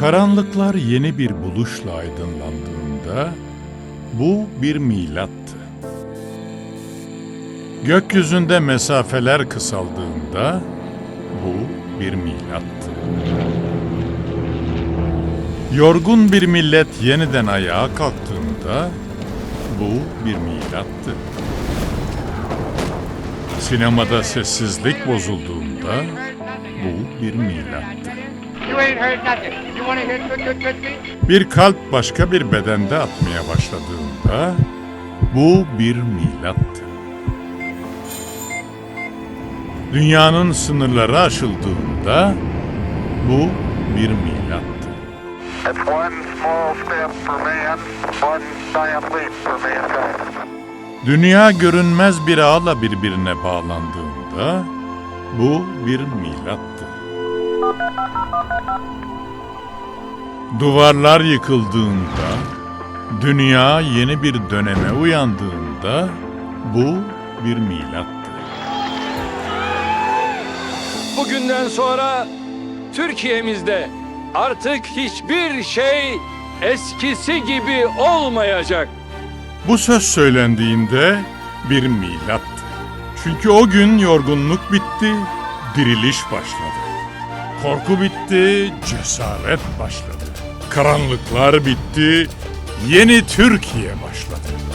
Karanlıklar yeni bir buluşla aydınlandığında bu bir milattı. Gökyüzünde mesafeler kısaldığında bu bir milattı. Yorgun bir millet yeniden ayağa kalktığında bu bir milattı. Sinemada sessizlik bozulduğunda bu bir milattı. Bir kalp başka bir bedende atmaya başladığında bu bir milattı. Dünyanın sınırları aşıldığında bu bir milattı. Man. Dünya görünmez bir ağla birbirine bağlandığında bu bir milattı. Duvarlar yıkıldığında, dünya yeni bir döneme uyandığında bu bir milattı. Bugünden sonra Türkiye'mizde artık hiçbir şey eskisi gibi olmayacak. Bu söz söylendiğinde bir milattı. Çünkü o gün yorgunluk bitti, diriliş başladı. Korku bitti, cesaret başladı. Karanlıklar bitti, yeni Türkiye başladı.